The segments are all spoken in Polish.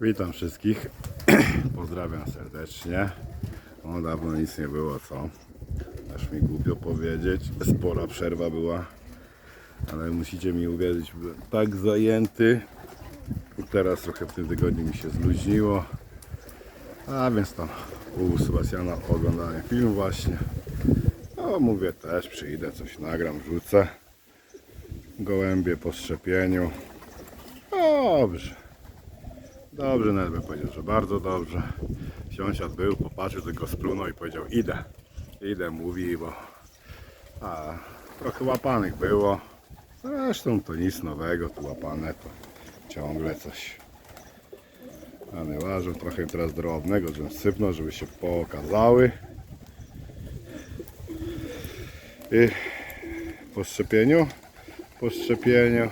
Witam wszystkich. Pozdrawiam serdecznie. No dawno nic nie było, co? Aż mi głupio powiedzieć. Spora przerwa była. Ale musicie mi uwierzyć, byłem tak zajęty. Teraz trochę w tym tygodniu mi się zluźniło. A więc tam u Sebastiana oglądałem film właśnie. No mówię też, przyjdę, coś nagram, wrzucę. Gołębie po szczepieniu. Dobrze. Dobrze, nawet bym powiedział, że bardzo dobrze. Sąsiad był, popatrzył, tylko splunął i powiedział idę. Idę, mówi, bo a, trochę łapanych było. Zresztą to nic nowego, tu łapane to ciągle coś. Ale ważą trochę teraz drobnego, żebym sypnął, żeby się pokazały. I po szczepieniu, po szczepieniu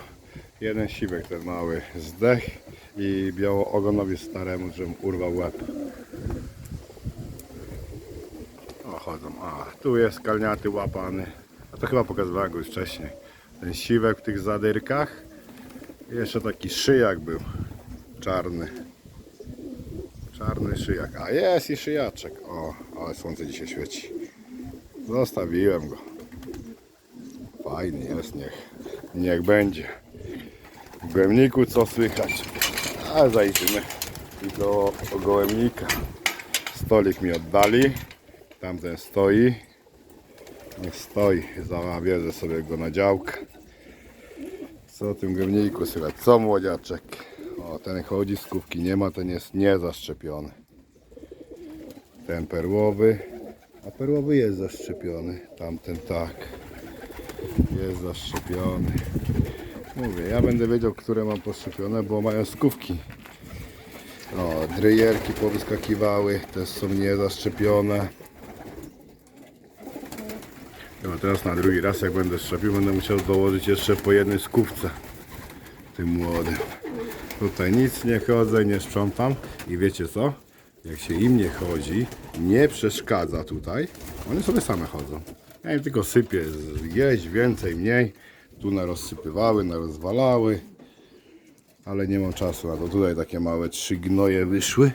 jeden siwek ten mały zdech i białoogonowi staremu, żebym urwał łeb. O, chodzą. A, tu jest kalniaty łapany. A to chyba pokazywałem go już wcześniej. Ten siwek w tych zadyrkach. I jeszcze taki szyjak był. Czarny. Czarny szyjak. A jest i szyjaczek. O, ale słońce dzisiaj świeci. Zostawiłem go. Fajny jest, niech, niech będzie. W gołębniku co słychać? A zajrzymy do gołębnika. Stolik mi oddali. Tamten stoi. Niech stoi. Zabierze sobie go na działkę. Co o tym gołębniku słychać? Co młodziaczek? O, ten chodzi, skówki nie ma, ten jest niezaszczepiony. Ten perłowy. A perłowy jest zaszczepiony. Tamten tak. Jest zaszczepiony. Mówię, ja będę wiedział, które mam poszczepione, bo mają skówki. O, dryjerki powyskakiwały, też są niezaszczepione. No teraz na drugi raz, jak będę szczepił, będę musiał dołożyć jeszcze po jednej skówce tym młodym. Tutaj nic nie chodzę, nie sprzątam i wiecie co? Jak się im nie chodzi, nie przeszkadza tutaj, one sobie same chodzą. Ja im tylko sypię, jeść więcej, mniej. Tu narozsypywały, narozwalały, ale nie mam czasu na to. Tutaj takie małe trzy gnoje wyszły.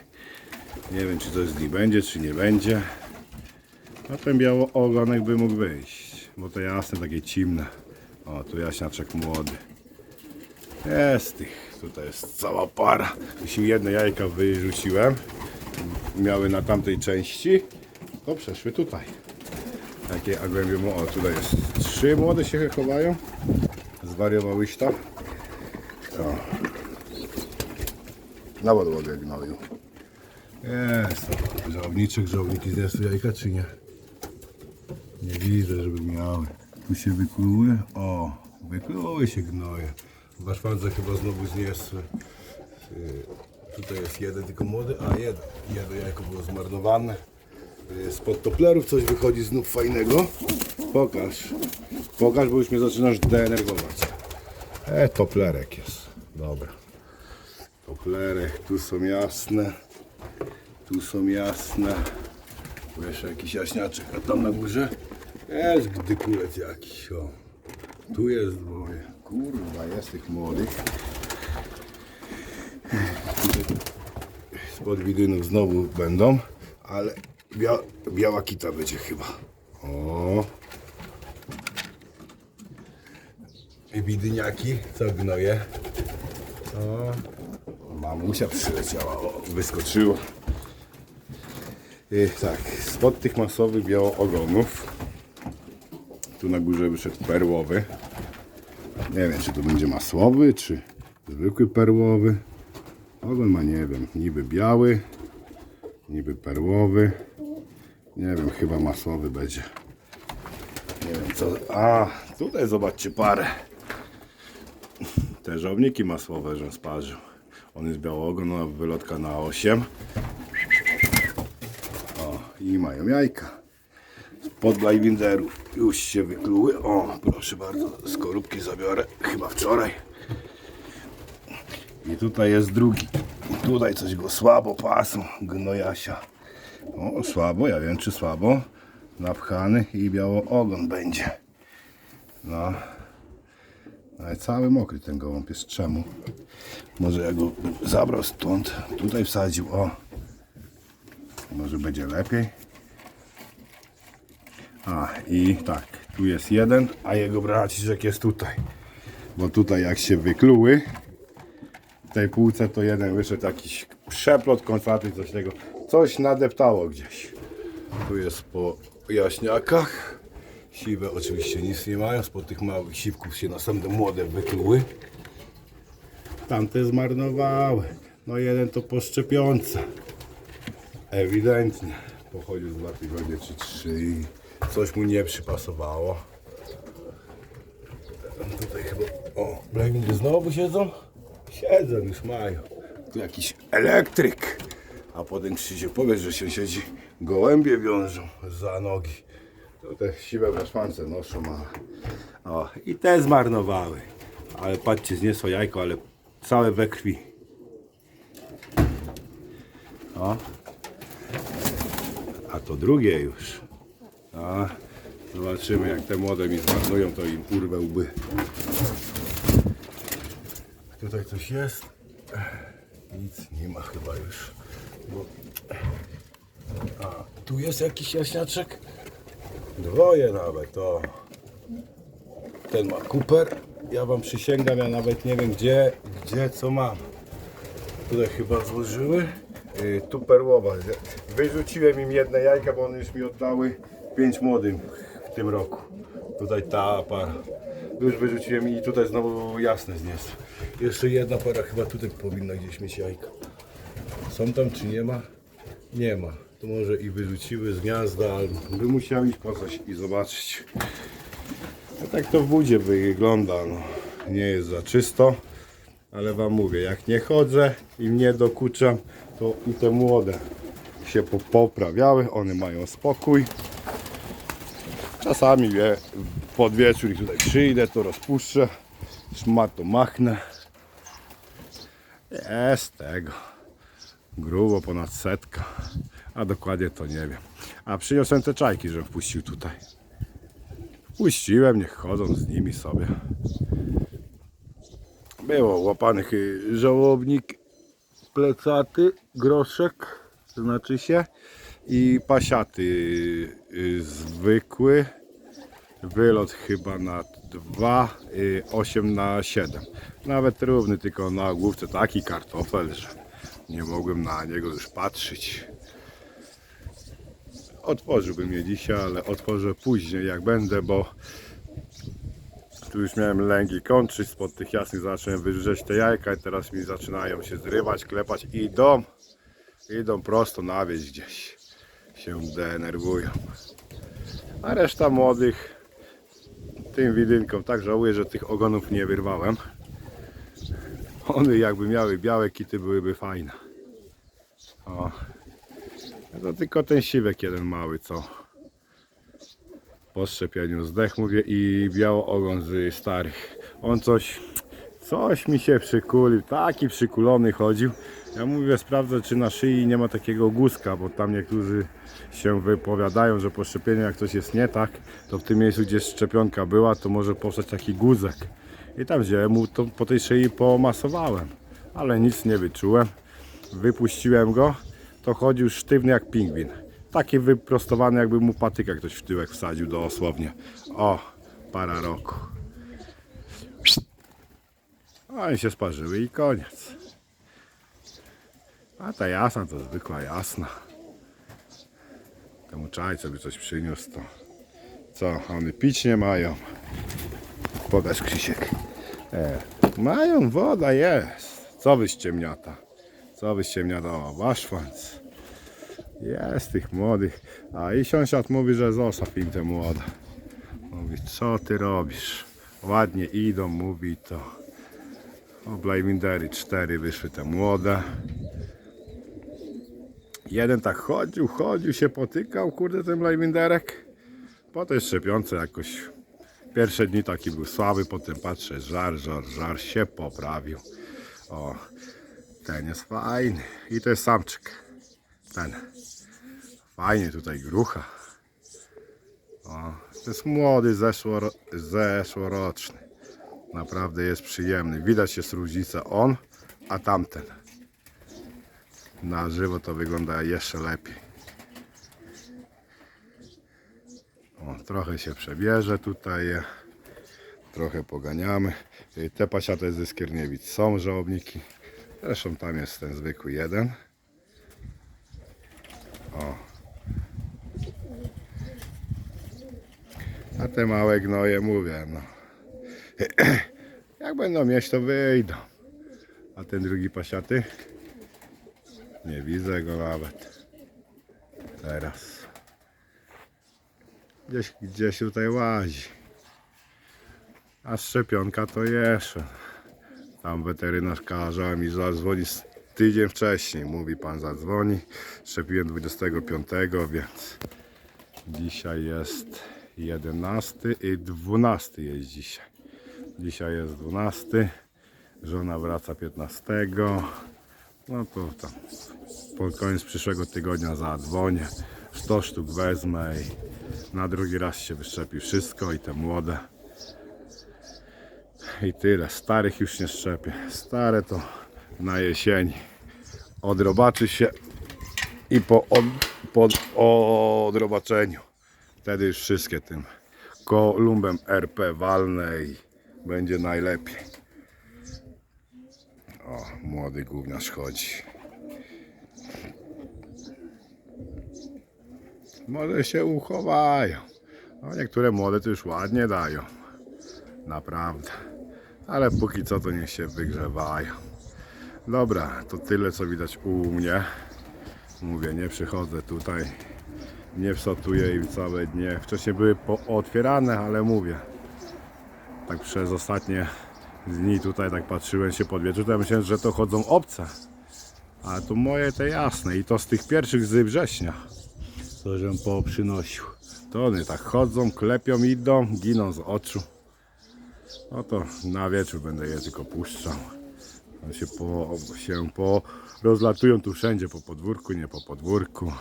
Nie wiem, czy coś z nich będzie, czy nie będzie. A ten biało ogonek by mógł wyjść, bo to jasne, takie cimne. O, tu jaśniaczek młody. Jest tych, tutaj jest cała para. Jeśli jedne jajka wyrzuciłem, miały na tamtej części, to przeszły tutaj. Takie agłębie, mo- o tutaj jest trzy młode się chowają. Zwariowałyś to. Na podłogę gnoju. Jest. Żałobniczek, żałobniki zjadły jajka czy nie? Nie widzę, żeby miały. Tu się wykluły. O, wykluły się gnoje. Wasz bardzo chyba znowu zniesły. Yy, Tutaj jest jeden tylko młody, a jeden. Jedno jajko było zmarnowane. Spod toplerów coś wychodzi znów fajnego. Pokaż. Pokaż, bo już mnie zaczynasz denerwować. E, toplerek jest. Dobra. Toplerek, tu są jasne. Tu są jasne. Tu jeszcze jakiś jaśniaczek, a tam na górze jest gdykulec jakiś. O. Tu jest dwoje. Kurwa, jest tych młodych. Spod widynów znowu będą, ale bia biała kita będzie chyba. O. Widyniaki, co gnoje. O. Mamusia przyleciała, o, wyskoczyła. I tak, spod tych masowych białoogonów tu na górze wyszedł perłowy. Nie wiem, czy to będzie masłowy, czy zwykły perłowy. Ogon ma, nie wiem, niby biały, niby perłowy. Nie wiem, chyba masłowy będzie. Nie wiem co. A, tutaj zobaczcie parę. Te żołniki masłowe, że sparzył. On jest białogon, a wylotka na 8. O, i mają jajka. Spod blajwinderów już się wykluły. O, proszę bardzo, skorupki zabiorę chyba wczoraj. I tutaj jest drugi. Tutaj coś go słabo pasą, gnojasia. O, słabo, ja wiem czy słabo. Napchany i biało ogon będzie. No. Ale cały mokry ten gołąb jest. Czemu? Może ja go zabrał stąd, tutaj wsadził, o. Może będzie lepiej. A i tak, tu jest jeden, a jego braciszek jest tutaj. Bo tutaj jak się wykluły, w tej półce to jeden wyszedł jakiś przeplot kontwaty, coś tego. Coś nadeptało gdzieś. Tu jest po jaśniakach. Siwe oczywiście nic nie mają, spod tych małych siwków się następne młode wykluły. Tamte zmarnowały. No jeden to po szczepionce. Ewidentnie. Pochodził z dwa tygodnie czy trzy coś mu nie przypasowało. Tutaj chyba... O, Blamindy znowu siedzą? Siedzą, już mają. Tu jakiś elektryk. A potem Krzysiek powie, że się siedzi, gołębie wiążą za nogi. To te siwe weszwance noszą, ale... O, i te zmarnowały. Ale patrzcie, zniosło jajko, ale całe we krwi. O. A to drugie już. A, zobaczymy jak te młode mi zmarnują, to im urwę łby. Tutaj coś jest. Nic nie ma chyba już. A, tu jest jakiś jaśniaczek. Dwoje nawet, to. Ten ma kuper. Ja wam przysięgam, ja nawet nie wiem gdzie, gdzie co mam. Tutaj chyba złożyły. Yy, tu perłowa. Wyrzuciłem im jedne jajka, bo one już mi oddały pięć młodym w tym roku. Tutaj ta para. Już wyrzuciłem i tutaj znowu jasne zniosłem. Jeszcze jedna para chyba tutaj powinna gdzieś mieć jajka. Są tam czy nie ma? Nie ma. To może i wyrzuciły z gniazda, albo by musiał iść po coś i zobaczyć. No tak to w budzie wygląda. No. Nie jest za czysto, ale wam mówię, jak nie chodzę i nie dokuczam, to i te młode się po- poprawiały, one mają spokój. Czasami wie, pod wieczór tutaj przyjdę, to rozpuszczę, szmat to machnę. Jest tego. Grubo ponad setka. A dokładnie to nie wiem. A przyniosłem te czajki, żebym wpuścił tutaj. Puściłem, niech chodzą z nimi sobie. Było łapanych y, żołobnik plecaty, groszek, znaczy się, i pasiaty y, zwykły. Wylot chyba na 2, y, 8 na 7. Nawet równy, tylko na główce taki kartofel, że nie mogłem na niego już patrzeć. Otworzyłbym je dzisiaj, ale otworzę później jak będę, bo tu już miałem lęgi kończyć, spod tych jasnych zacząłem wyrzucać te jajka i teraz mi zaczynają się zrywać, klepać i idą, idą prosto na wieś gdzieś, się denerwują. A reszta młodych, tym widynkom tak żałuję, że tych ogonów nie wyrwałem. One jakby miały białe kity byłyby fajne. O. To tylko ten siwek jeden mały, co po szczepieniu zdech mówię i biało ogon z starych. On coś, coś mi się przykulił, taki przykulony chodził. Ja mówię, sprawdzę czy na szyi nie ma takiego guzka, bo tam niektórzy się wypowiadają, że po szczepieniu jak coś jest nie tak, to w tym miejscu gdzie szczepionka była, to może powstać taki guzek. I tam wziąłem mu to po tej szyi pomasowałem, ale nic nie wyczułem. Wypuściłem go, to chodził sztywny jak pingwin. Taki wyprostowany, jakby mu patyka ktoś w tyłek wsadził dosłownie. O, para roku. Oni się sparzyły i koniec. A ta jasna to zwykła jasna. Temu czajce by coś przyniósł to. Co, one pić nie mają. Pokaż Krzysiek. E, mają, woda jest. Co wy ściemniata? Co wy ściemniata? O. Jest tych młodych. A i sąsiad mówi, że zostaw im te młode. Mówi, co ty robisz? Ładnie idą, mówi to. O, Blajmindery, cztery wyszły te młode. Jeden tak chodził, chodził, się potykał, kurde, ten Blajminderek. Po tej szczepionce jakoś pierwsze dni taki był słaby, potem patrzę, żar, żar, żar się poprawił. O, ten jest fajny. I to jest samczyk. Ten. Fajnie tutaj grucha. O, to jest młody, zeszło, zeszłoroczny. Naprawdę jest przyjemny. Widać jest różnica on, a tamten. Na żywo to wygląda jeszcze lepiej. O, trochę się przebierze tutaj. Trochę poganiamy. Y, Te pasiate ze Skierniewic są żołobniki. Zresztą tam jest ten zwykły jeden. O. A te małe gnoje mówię, no. Jak będą mieć, to wyjdą. A ten drugi pasiaty? Nie widzę go nawet. Teraz. Gdzieś, gdzieś tutaj łazi. A szczepionka to jeszcze. Tam weterynarz kazał mi zadzwonić tydzień wcześniej. Mówi pan zadzwoni. Szczepiłem 25, więc dzisiaj jest 11 i 12 jest dzisiaj. Dzisiaj jest 12. Żona wraca 15. No to tam pod koniec przyszłego tygodnia zadzwonię. 100 sztuk wezmę i na drugi raz się wyszczepi wszystko i te młode. I tyle. Starych już nie szczepię. Stare to na jesieni. Odrobaczy się i po, od, po odrobaczeniu. Wtedy już wszystkie tym kolumbem RP walne i będzie najlepiej. O, młody gówniarz chodzi. Może się uchowają. No, niektóre młode to już ładnie dają. Naprawdę. Ale póki co to niech się wygrzewają. Dobra, to tyle co widać u mnie. Mówię, nie przychodzę tutaj. Nie wsatuję im całe dnie. Wcześniej były otwierane, ale mówię. Tak przez ostatnie dni tutaj tak patrzyłem się pod wieczór, to ja że to chodzą obce. A tu moje te jasne i to z tych pierwszych z września. Co żem poprzynosił. To one tak chodzą, klepią, idą, giną z oczu. No to na wieczór będę je tylko puszczał. One się po, się po rozlatują tu wszędzie po podwórku, nie po podwórku.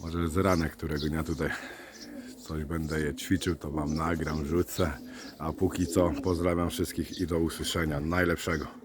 Może z ranek którego dnia tutaj coś będę je ćwiczył, to wam nagram, rzucę. A póki co pozdrawiam wszystkich i do usłyszenia. Najlepszego.